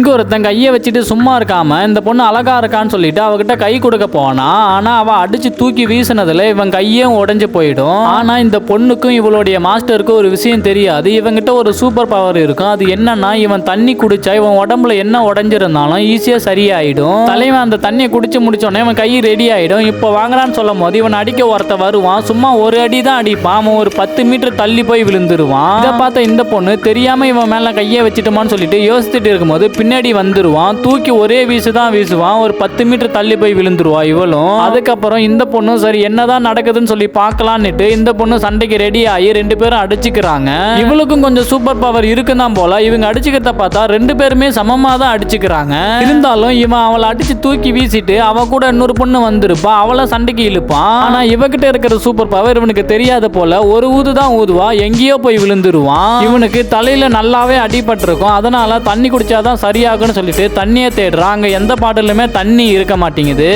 இங்க ஒருத்தன் கையை வச்சுட்டு சும்மா இருக்காம இந்த பொண்ணு அழகா இருக்கான்னு சொல்லிட்டு அவகிட்ட கை கொடுக்க போனா ஆனா அவ அடிச்சு தூக்கி வீசினதுல இவன் கையும் உடஞ்சு போயிடும். ஆனா இந்த பொண்ணுக்கும் இவளுடைய மாஸ்டருக்கும் ஒரு விஷயம் தெரியாது. இவங்கிட்ட ஒரு சூப்பர் பவர் இருக்கும். அது என்னன்னா இவன் தண்ணி குடிச்சா இவன் உடம்புல என்ன உடஞ்சிருந்தாலும் ஈஸியா சரியாயிடும். தலைவன் அந்த தண்ணியை குடிச்சு முடிச்சோடனே இவன் கை ரெடி ஆயிடும். இப்போ வாங்குறான்னு சொல்லும் போது இவன் அடிக்க ஒருத்த வருவான். சும்மா ஒரு அடி தான் அடிப்பான். அவன் ஒரு பத்து மீட்டர் தள்ளி போய் விழுந்துருவான். இதை பார்த்த இந்த பொண்ணு தெரியாம இவன் மேல கையை வச்சுட்டோமான்னு சொல்லிட்டு யோசிச்சுட்டு இருக்கும்போது பின்னாடி வந்துருவான் தூக்கி ஒரே வீசு தான் வீசுவான் ஒரு பத்து மீட்டர் தள்ளி போய் விழுந்துருவா இவளும். அதுக்கப்புறம் இந்த பொண்ணும் சரி என்னதான் நடக்குதுன்னு சொல்லி பார்க்கலான்னுட்டு இந்த பொண்ணு சண்டைக்கு ரெடி ஆகி ரெண்டு பேரும் அடிச்சுக்கிறாங்க. இவளுக்கும் கொஞ்சம் சூப்பர் பவர் இருக்குதான் போல இவங்க அடிச்சுக்கிறத பார்த்தா ரெண்டு பேருமே சமமா தான் அடிச்சுக்கிறாங்க. இருந்தாலும் இவன் அவளை அடிச்சு தூக்கி வீசிட்டு அவ கூட இன்னொரு பொண்ணு வந்திருப்பா அவளை சண்டைக்கு இழுப்பான். ஆனா இவகிட்ட இருக்கிற சூப்பர் பவர் இவனுக்கு தெரியாத போல ஒரு ஊது தான் ஊதுவா எங்கேயோ போய் விழுந்துருவான். இவனுக்கு தலையில நல்லாவே அடிபட்டிருக்கும் அதனால தண்ணி குடிச்சாதான் சரியாகும்னு சொல்லிட்டு தண்ணியை தேடுறான் அங்கே எந்த பாட்டிலுமே தண்ணி இருக்க மாட்டேங்குது.